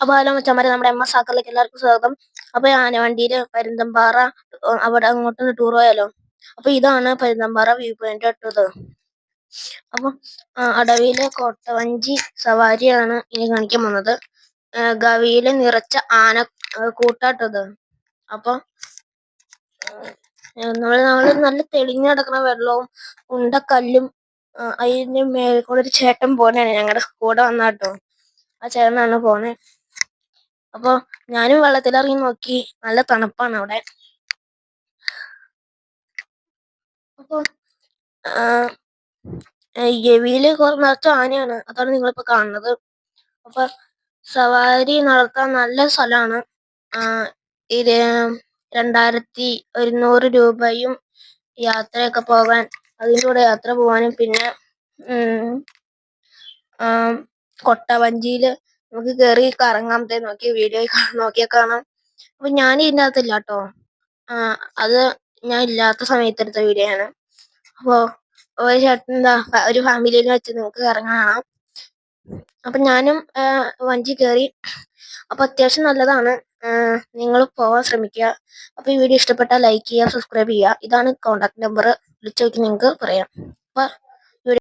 അപ്പൊ ഹലോ മച്ചന്മാരെ നമ്മുടെ എം എസ് ആക്കറിലേക്ക് എല്ലാവർക്കും സ്വാഗതം. അപ്പൊ ഞാൻ വണ്ടിയിൽ പരുന്തമ്പാറ അവിടെ അങ്ങോട്ടൊന്ന് ടൂർ പോയാലോ? അപ്പൊ ഇതാണ് പരുന്തമ്പാറ വ്യൂ പോയിന്റ് ഇട്ടത്. അപ്പൊ അടവിയിലെ കോട്ടവഞ്ചി സവാരിയാണ് ഇനി കാണിക്കാൻ വന്നത് ഗവിയിൽ നിറച്ച ആന കൂട്ടാട്ടത്. അപ്പൊ നമ്മൾ നമ്മൾ നല്ല തെളിഞ്ഞു കിടക്കുന്ന വെള്ളവും ഉണ്ടക്കല്ലും അതിന്റെ മേലെ കൂടെ ഒരു ചേട്ടൻ പോണേ ഞങ്ങളുടെ കൂടെ വന്നാട്ടോ. ആ ചേട്ടനാണ് പോണേ. അപ്പൊ ഞാനും വെള്ളത്തിലിറങ്ങി നോക്കി. നല്ല തണുപ്പാണ് അവിടെ. അപ്പൊ ഗവിയിൽ നിറച്ച ആനയാണ്. അതാണ് നിങ്ങളിപ്പോ കാണുന്നത്. അപ്പൊ സവാരി നടത്താൻ നല്ല സ്ഥലമാണ്. ഇത് രണ്ടായിരത്തി ഒരുന്നൂറ് രൂപയും യാത്രയൊക്കെ പോകാൻ അതിലൂടെ യാത്ര പോകാനും പിന്നെ കൊട്ടവഞ്ചിയിൽ നമുക്ക് കേറി കറങ്ങാം ദേ നോക്കി വീഡിയോ നോക്കിയാൽ കാണാം അപ്പൊ ഞാൻ ഇതിനകത്തില്ല കേട്ടോ അത് ഞാൻ ഇല്ലാത്ത സമയത്ത് എടുത്ത വീഡിയോ ആണ്. അപ്പോ ഒരു ചേട്ടൻ എന്താ ഒരു ഫാമിലിയിൽ വെച്ച് നമുക്ക് കറങ്ങാം അപ്പൊ ഞാനും വഞ്ചി കയറി അപ്പൊ അത്യാവശ്യം നല്ലതാണ്. നിങ്ങൾ പോവാൻ ശ്രമിക്കുക. അപ്പൊ ഈ വീഡിയോ ഇഷ്ടപ്പെട്ടാൽ ലൈക്ക് ചെയ്യുക സബ്സ്ക്രൈബ് ചെയ്യുക. ഇതാണ് കോണ്ടാക്ട് നമ്പർ വിളിച്ചു നോക്കി നിങ്ങൾക്ക് പറയാം. അപ്പൊ